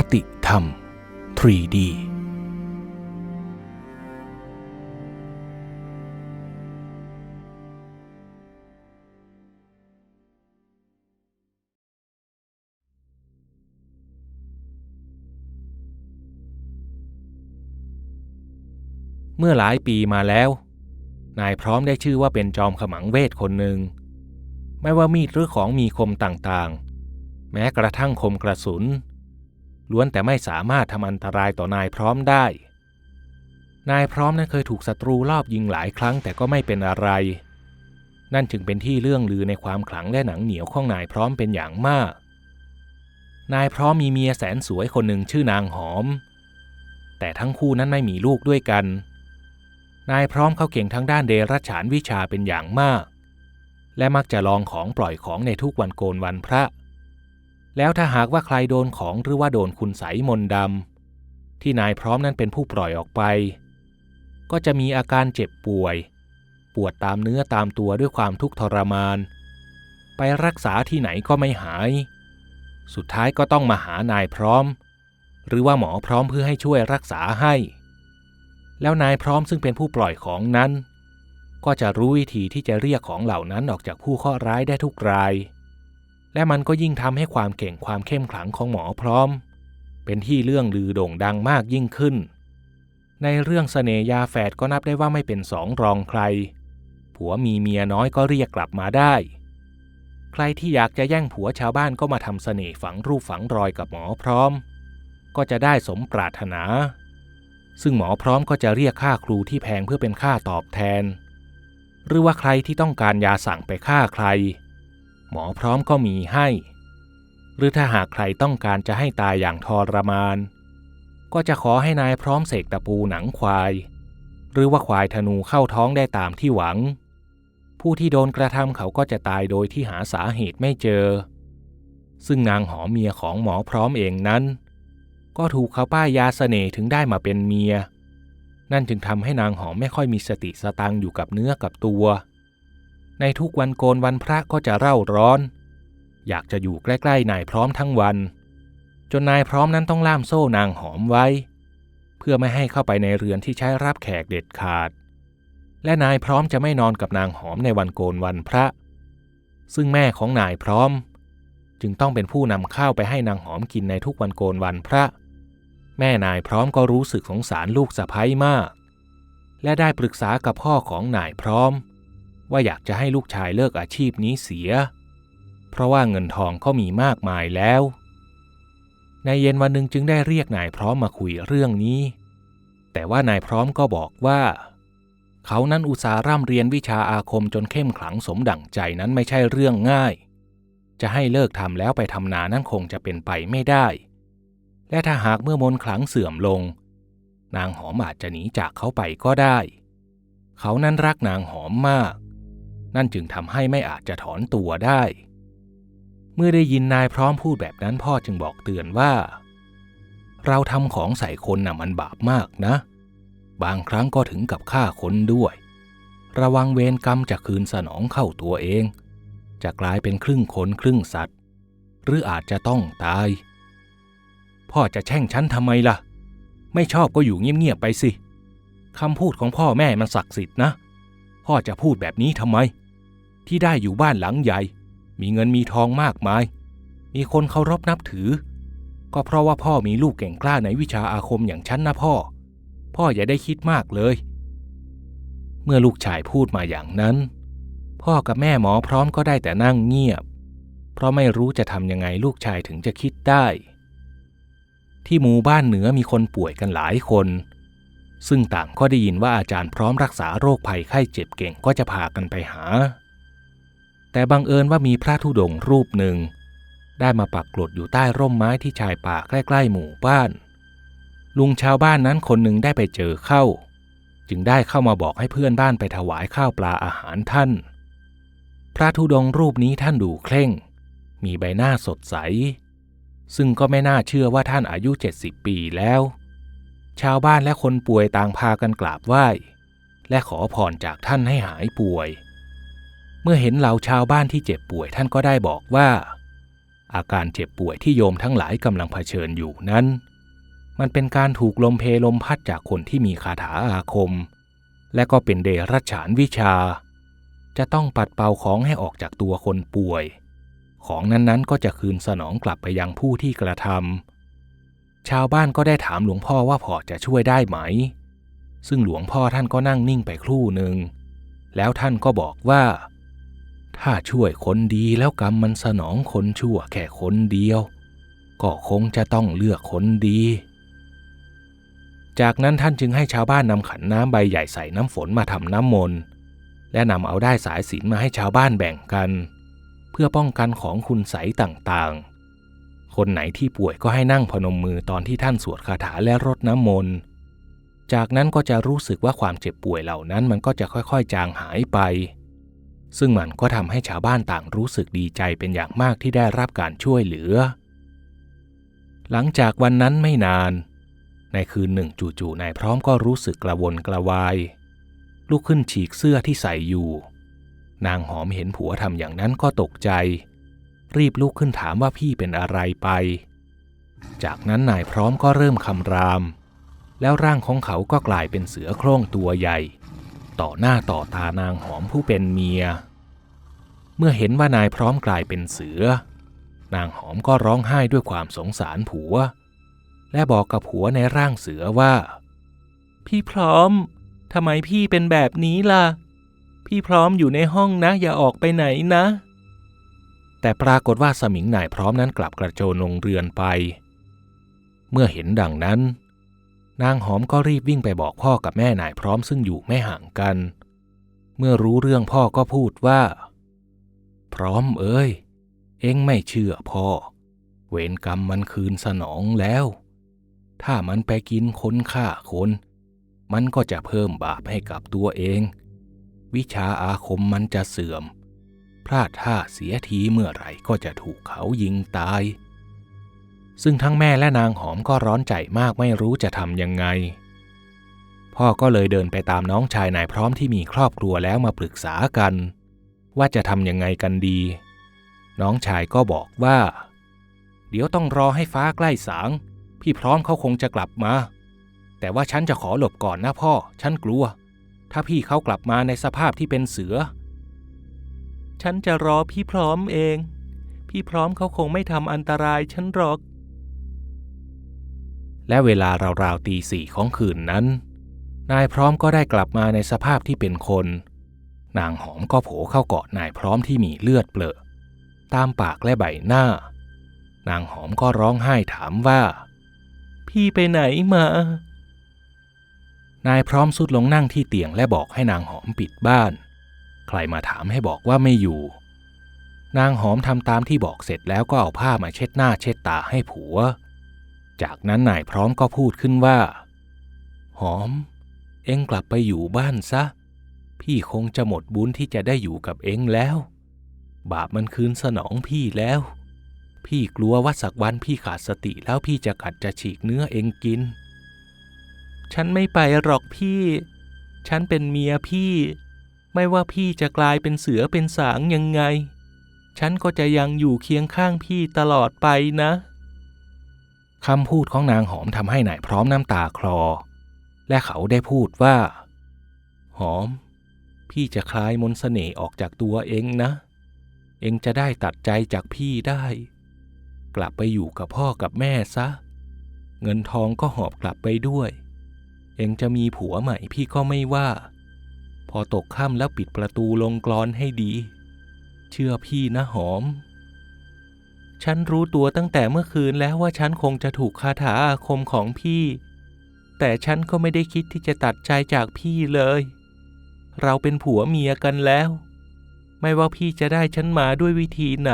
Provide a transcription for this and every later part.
คติธรรม 3D เมื่อหลายปีมาแล้ว นายพร้อมได้ชื่อว่าเป็นจอมขมังเวทคนหนึ่ง ไม่ว่ามีดหรือของมีคมต่างๆ แม้กระทั่งคมกระสุน ล้วนแต่ไม่สามารถทำอันตรายต่อนายพร้อมได้ นายพร้อมนั้นเคยถูกศัตรูลอบยิงหลายครั้งแต่ก็ไม่เป็นอะไร นั่นจึงเป็นที่เรื่องลือในความขลังและหนังเหนียวของนายพร้อมเป็นอย่างมาก นายพร้อมมีเมียแสนสวยคนหนึ่งชื่อนางหอม แต่ทั้งคู่นั้นไม่มีลูกด้วยกัน นายพร้อมเขาเก่งทั้งด้านเดรัจฉานวิชาเป็นอย่างมาก และมักจะลองของปล่อยของในทุกวันโกนวันพระ แล้วถ้าหากว่าใครโดนของหรือว่าโดนคุณใสยมนดำที่นายพร้อมนั้นเป็นผู้ปล่อยออกไป ก็จะมีอาการเจ็บป่วย ปวดตามเนื้อตามตัวด้วยความทุกข์ทรมาน ไปรักษาที่ไหนก็ไม่หาย สุดท้ายก็ต้องมาหานายพร้อม หรือว่าหมอพร้อมเพื่อให้ช่วยรักษาให้ แล้วนายพร้อมซึ่งเป็นผู้ปล่อยของนั้น ก็จะรู้วิธีที่จะเรียกของเหล่านั้นออกจากผู้ข้อร้ายได้ทุกราย และมันก็ยิ่งทำให้ความเก่งความเข้มขลังของหมอพร้อม เป็นที่เรื่องลือโด่งดังมากยิ่งขึ้น ในเรื่องเสน่ยาแฝดก็นับได้ว่าไม่เป็นสองรองใคร ผัวมีเมียน้อยก็เรียกกลับมาได้ ใครที่อยากจะแย่งผัวชาวบ้านก็มาทำเสน่ห์ฝังรูปฝังรอยกับหมอพร้อม ก็จะได้สมปรารถนา ซึ่งหมอพร้อมก็จะเรียกค่าครูที่แพงเพื่อเป็นค่าตอบแทน หรือว่าใครที่ต้องการยาสั่งไปฆ่าใคร หมอพร้อมก็มีให้ หรือถ้าหากใครต้องการจะให้ตายอย่างทรมาน ก็จะขอให้นายพร้อมเสกตะปูหนังควาย หรือว่าควายธนูเข้าท้องได้ตามที่หวัง ผู้ที่โดนกระทำเขาก็จะตายโดยที่หาสาเหตุไม่เจอ ซึ่งนางหอมเมียของหมอพร้อมเองนั้น ก็ถูกเขาป้ายยาเสน่ห์ถึงได้มาเป็นเมีย นั่นจึงทำให้นางหอมไม่ค่อยมีสติสตังอยู่กับเนื้อกับตัว ในทุกวันโกนวันพระก็จะเร่าร้อน อยากจะอยู่ใกล้ๆนายพร้อมทั้งวัน จนนายพร้อมนั้นต้องล่ามโซ่นางหอมไว้ เพื่อไม่ให้เข้าไปในเรือนที่ใช้รับแขกเด็ดขาด และนายพร้อมจะไม่นอนกับนางหอมในวันโกนวันพระ ซึ่งแม่ของนายพร้อม จึงต้องเป็นผู้นำข้าวไปให้นางหอมกินในทุกวันโกนวันพระ แม่นายพร้อมก็รู้สึกสงสารลูกสะพ้ยมาก และได้ปรึกษากับพ่อของนายพร้อม ว่าอยากจะให้ลูกชายเลิกอาชีพนี้เสีย เพราะว่าเงินทองเขามีมากมายแล้วในเย็นวันหนึ่งจึงได้เรียกนายพร้อมมาคุยเรื่องนี้ แต่ว่านายพร้อมก็บอกว่า เขานั้นอุตส่าห์ร่ำเรียนวิชาอาคมจนเข้มขลังสมดั่งใจนั้นไม่ใช่เรื่องง่าย จะให้เลิกทำแล้วไปทำนานั้นคงจะเป็นไปไม่ได้ และถ้าหากเมื่อมนต์ขลังเสื่อมลง นางหอมอาจจะหนีจากเขาไปก็ได้ เขานั้นรักนางหอมมาก นั่นจึงทำให้ไม่อาจจะถอนตัวได้ เมื่อได้ยินนายพร้อมพูดแบบนั้นพ่อจึงบอกเตือนว่า เราทำของใส่คนน่ะมันบาปมากนะ บางครั้งก็ถึงกับฆ่าคนด้วย ระวังเวรกรรมจะคืนสนองเข้าตัวเอง จะกลายเป็นครึ่งคนครึ่งสัตว์ หรืออาจจะต้องตาย พ่อจะแช่งฉันทำไมล่ะ ไม่ชอบก็อยู่เงียบๆไปสิคำพูดของพ่อแม่มันศักดิ์สิทธิ์นะพ่อจะพูดแบบนี้ทำไม ที่ได้อยู่บ้านหลังใหญ่ มีเงินมีทองมากมาย มีคนเคารพนับถือ ก็เพราะว่าพ่อมีลูกเก่งกล้าในวิชาอาคมอย่างฉันนะพ่อ พ่ออย่าได้คิดมากเลย เมื่อลูกชายพูดมาอย่างนั้น พ่อกับแม่หมอพร้อมก็ได้แต่นั่งเงียบ เพราะไม่รู้จะทำยังไงลูกชายถึงจะคิดได้ ที่หมู่บ้านเหนือมีคนป่วยกันหลายคนซึ่งต่างก็ได้ยินว่าอาจารย์พร้อมรักษาโรคภัยไข้เจ็บเก่งก็จะพากันไปหา แต่บังเอิญว่ามีพระธุดงค์รูปหนึ่ง ได้มาปักกลดอยู่ใต้ร่มไม้ที่ชายป่าใกล้ ๆ หมู่บ้าน ลุงชาวบ้านนั้นคนหนึ่งได้ไปเจอเข้า จึงได้เข้ามาบอกให้เพื่อนบ้านไปถวายข้าวปลาอาหารท่าน พระธุดงค์รูปนี้ท่านดูเคร่ง มีใบหน้าสดใส ซึ่งก็ไม่น่าเชื่อว่าท่านอายุ 70 ปีแล้ว ชาวบ้านและคนป่วยต่างพากันกราบไหว้ และขอพรจากท่านให้หายป่วย เมื่อเห็นเหล่าชาวบ้านที่เจ็บป่วยท่านก็ได้บอกว่า อาการเจ็บป่วยที่โยมทั้งหลายกำลังเผชิญอยู่นั้น มันเป็นการถูกลมเพลมพัดจากคนที่มีคาถาอาคม และก็เป็นเดรัจฉานวิชา จะต้องปัดเป่าของให้ออกจากตัวคนป่วย ของนั้นๆก็จะคืนสนองกลับไปยังผู้ที่กระทำชาวบ้านก็ได้ถามหลวงพ่อว่าพอจะช่วยได้ไหม ซึ่งหลวงพ่อท่านก็นั่งนิ่งไปครู่หนึ่งแล้วท่านก็บอกว่า ถ้าช่วยคนดีแล้วกรรมมันสนองคนชั่วแค่คนเดียว ก็คงจะต้องเลือกคนดี จากนั้นท่านจึงให้ชาวบ้านนำขันน้ำใบใหญ่ใส่น้ำฝนมาทำน้ำมนต์และนำเอาได้สายศีลมาให้ชาวบ้านแบ่งกัน เพื่อป้องกันของคุณใสต่างๆ คนไหนที่ป่วยก็ให้นั่งพนมมือตอนที่ท่านสวดคาถาและรดน้ำมนต์จากนั้นก็จะรู้สึกว่าความเจ็บป่วยเหล่านั้นมันก็จะค่อยๆ จางหายไป ซึ่งมันก็ทำให้ชาวบ้านต่างรู้สึกดีใจเป็นอย่างมากที่ได้รับการช่วยเหลือ หลังจากวันนั้นไม่นาน ในคืนหนึ่งจู่ๆนายพร้อมก็รู้สึกกระวนกระวาย ลุกขึ้นฉีกเสื้อที่ใส่อยู่ นางหอมเห็นผัวทำอย่างนั้นก็ตกใจ รีบลุกขึ้นถามว่าพี่เป็นอะไรไป จากนั้นนายพร้อมก็เริ่มคำราม แล้วร่างของเขาก็กลายเป็นเสือโคร่งตัวใหญ่ ต่อหน้าต่อตานางหอมผู้เป็นเมีย เมื่อเห็นว่านายพร้อมกลายเป็นเสือ นางหอมก็ร้องไห้ด้วยความสงสารผัว และบอกกับผัวในร่างเสือว่า พี่พร้อมทำไมพี่เป็นแบบนี้ล่ะ พี่พร้อมอยู่ในห้องนะ อย่าออกไปไหนนะ แต่ปรากฏว่าสมิงนายพร้อมนั้นกลับกระโจนลงเรือนไป เมื่อเห็นดังนั้น นางหอมก็รีบวิ่งไปบอกพ่อกับแม่นายพร้อมซึ่งอยู่ไม่ห่างกัน เมื่อรู้เรื่องพ่อก็พูดว่า พร้อมเอ้ย เอ็งไม่เชื่อพ่อ เวรกรรมมันคืนสนองแล้ว ถ้ามันไปกินคนฆ่าคน มันก็จะเพิ่มบาปให้กับตัวเอง วิชาอาคมมันจะเสื่อม พลาดท่าเสียทีเมื่อไหร่ก็จะถูกเขายิงตาย ซึ่งทั้งแม่และนางหอมก็ร้อนใจมากไม่รู้จะทำยังไง พ่อก็เลยเดินไปตามน้องชายนายพร้อมที่มีครอบครัวแล้วมาปรึกษากัน ว่าจะทำยังไงกันดี น้องชายก็บอกว่า เดี๋ยวต้องรอให้ฟ้าใกล้สาง พี่พร้อมเขาคงจะกลับมา แต่ว่าฉันจะขอหลบก่อนนะพ่อ ฉันกลัว ถ้าพี่เขากลับมาในสภาพที่เป็นเสือ ฉันจะรอพี่พร้อมเอง พี่พร้อมเขาคงไม่ทำอันตรายฉันหรอก และเวลาราวๆตีสี่ของคืนนั้น นายพร้อมก็ได้กลับมาในสภาพที่เป็นคน นางหอมก็โผเข้ากอดนายพร้อมที่มีเลือดเปลอะตามปากและใบหน้า นางหอมก็ร้องไห้ถามว่า พี่ไปไหนมา นายพร้อมสุดลงนั่งที่เตียงและบอกให้นางหอมปิดบ้าน ใครมาถามให้บอกว่าไม่อยู่ นางหอมทำตามที่บอกเสร็จแล้วก็เอาผ้ามาเช็ดหน้าเช็ดตาให้ผัว จากนั้นนายพร้อมก็พูดขึ้นว่า หอม เอ็งกลับไปอยู่บ้านซะ พี่คงจะหมดบุญที่จะได้อยู่กับเอ็งแล้ว บาปมันคืนสนองพี่แล้ว พี่กลัวว่าสักวันพี่ขาดสติแล้วพี่จะกัดจะฉีกเนื้อเอ็งกิน ฉันไม่ไปหรอกพี่ ฉันเป็นเมียพี่ ไม่ว่าพี่จะกลายเป็นเสือเป็นสางยังไง ฉันก็จะยังอยู่เคียงข้างพี่ตลอดไปนะ คำพูดของนางหอมทำให้นายพร้อมน้ำตาคลอ และเขาได้พูดว่า หอม พี่จะคลายมนต์เสน่ห์ออกจากตัวเองนะ เองจะได้ตัดใจจากพี่ได้ กลับไปอยู่กับพ่อกับแม่ซะ เงินทองก็หอบกลับไปด้วย เองจะมีผัวใหม่พี่ก็ไม่ว่า พอตกค่ำแล้วปิดประตูลงกรอนให้ดี เชื่อพี่นะหอม ฉันรู้ตัวตั้งแต่เมื่อคืนแล้วว่าฉันคงจะถูกคาถาอาคมของพี่ แต่ฉันก็ไม่ได้คิดที่จะตัดใจจากพี่เลย เราเป็นผัวเมียกันแล้ว ไม่ว่าพี่จะได้ฉันมาด้วยวิธีไหน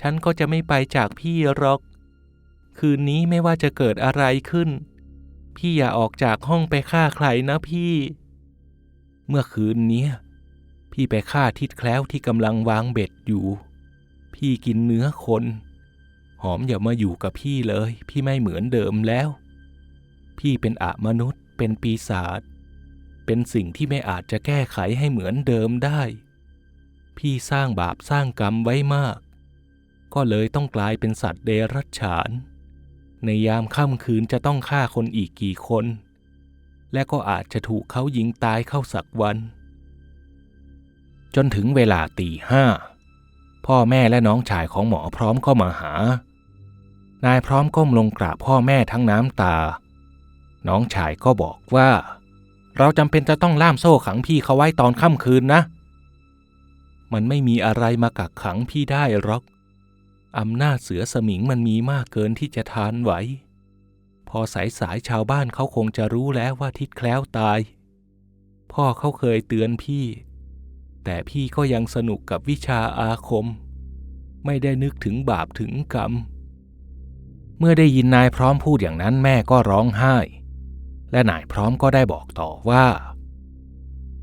ฉันก็จะไม่ไปจากพี่หรอก คืนนี้ไม่ว่าจะเกิดอะไรขึ้น พี่อย่าออกจากห้องไปฆ่าใครนะพี่ เมื่อคืนนี้พี่ไปฆ่าทิดแคล้วที่กำลังวางเบ็ดอยู่ พี่กินเนื้อคน หอมอย่ามาอยู่กับพี่เลย พี่ไม่เหมือนเดิมแล้ว พี่เป็นอะมนุษย์ เป็นปีศาจ เป็นสิ่งที่ไม่อาจจะแก้ไขให้เหมือนเดิมได้ พี่สร้างบาปสร้างกรรมไว้มาก ก็เลยต้องกลายเป็นสัตว์เดรัจฉาน ในยามค่ำคืนจะต้องฆ่าคนอีกกี่คน และก็อาจจะถูกเขายิงตายเข้าสักวัน จนถึงเวลาตีห้า พ่อแม่และน้องชายของหมอพร้อมก็มาหา นายพร้อมก้มลงกราบพ่อแม่ทั้งน้ำตา น้องชายก็บอกว่า เราจำเป็นจะต้องล่ามโซ่ขังพี่เขาไว้ตอนค่ำคืนนะ มันไม่มีอะไรมากักขังพี่ได้หรอกอำนาจเสือสมิงมันมีมากเกินที่จะทานไหว พอสายสายชาวบ้านเขาคงจะรู้แล้วว่าทิดแคล้วตาย พ่อเขาเคยเตือนพี่ แต่พี่ก็ยังสนุกกับวิชาอาคม ไม่ได้นึกถึงบาปถึงกรรม เมื่อได้ยินนายพร้อมพูดอย่างนั้นแม่ก็ร้องไห้ และนายพร้อมก็ได้บอกต่อว่า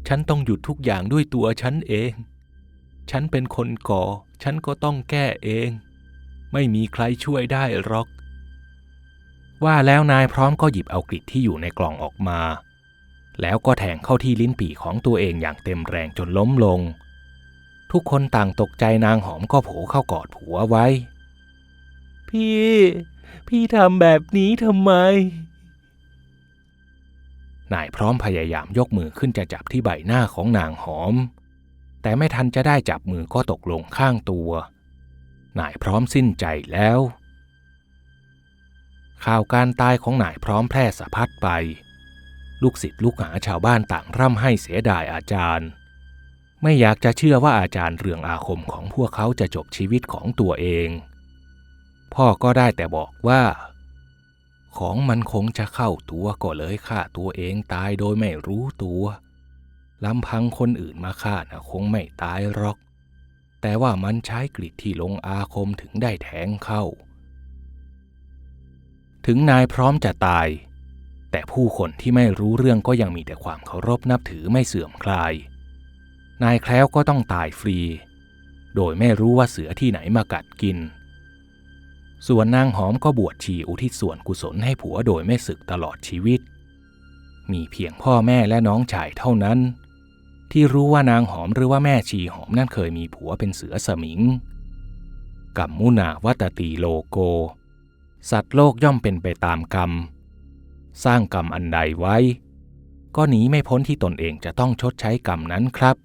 ฉันต้องหยุดทุกอย่างด้วยตัวฉันเอง ฉันเป็นคนก่อ ฉันก็ต้องแก้เอง ไม่มีใครช่วยได้หรอก ว่าแล้วนายพร้อมก็หยิบเอากริดที่อยู่ในกล่องออกมา แล้วก็แทงเข้าที่ลิ้นปี่ของตัวเองอย่างเต็มแรงจนล้มลง ทุกคนต่างตกใจนางหอมก็โผเข้ากอดผัวไว้ พี่ พี่ทำแบบนี้ทำไม นายพร้อมพยายามยกมือขึ้นจะจับที่ใบหน้าของนางหอม แต่ไม่ทันจะได้จับมือก็ตกลงข้างตัว นายพร้อมสิ้นใจแล้วข่าวการตายของนายพร้อมแพร่สะพัดไป ลูกศิษย์ลูกหาชาวบ้านต่างร่ำให้เสียดายอาจารย์ ไม่อยากจะเชื่อว่าอาจารย์เรืองอาคมของพวกเขาจะจบชีวิตของตัวเอง พ่อก็ได้แต่บอกว่า ของมันคงจะเข้าตัวก็เลยฆ่าตัวเองตายโดยไม่รู้ตัวลำพังคนอื่นมาฆ่านะคงไม่ตายหรอก แต่ว่ามันใช้กริดที่ลงอาคมถึงได้แทงเข้า ถึงนายพร้อมจะตาย แต่ผู้คนที่ไม่รู้เรื่องก็ยังมีแต่ความเคารพนับถือไม่เสื่อมคลาย นายแคล้วก็ต้องตายฟรี โดยไม่รู้ว่าเสือที่ไหนมากัดกิน ส่วนนางหอมก็บวชชีอุทิศส่วนกุศลให้ผัวโดยไม่สึกตลอดชีวิต มีเพียงพ่อแม่และน้องชายเท่านั้น ที่รู้ว่านางหอมหรือว่าแม่ชีหอมนั่นเคยมีผัวเป็นเสือสมิงกัมมุนาวัตตีโลโก สัตว์โลกย่อมเป็นไปตามกรรม สร้างกรรมอันใดไว้ ก็หนีไม่พ้นที่ตนเองจะต้องชดใช้กรรมนั้นครับ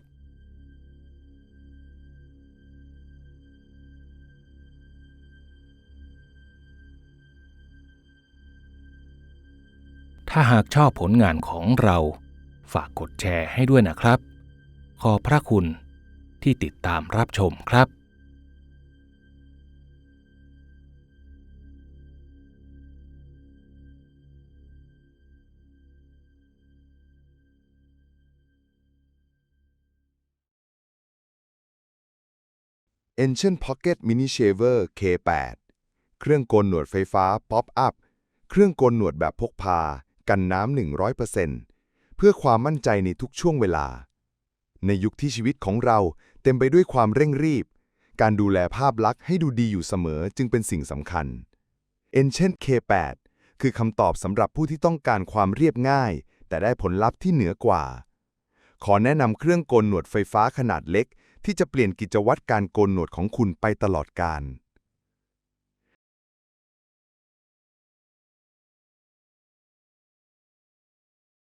ถ้าหากชอบผลงานของเราฝากกดแชร์ให้ด้วยนะครับ ขอพระคุณที่ติดตามรับชมครับ Ancient Pocket Mini Shaver K8 เครื่องโกนหนวดไฟฟ้า Pop Up เครื่องโกนหนวดแบบพกพา กันน้ำ 100%เพื่อความมั่นใจในทุกช่วงเวลา ในยุคที่ชีวิตของเราเต็มไปด้วยความเร่งรีบ การดูแลภาพลักษณ์ให้ดูดีอยู่เสมอจึงเป็นสิ่งสำคัญ Ancient K8 คือคำตอบสำหรับผู้ที่ต้องการความเรียบง่าย แต่ได้ผลลัพธ์ที่เหนือกว่า ขอแนะนำเครื่องโกนหนวดไฟฟ้าขนาดเล็ก ที่จะเปลี่ยนกิจวัตรการโกนหนวดของคุณไปตลอดกาล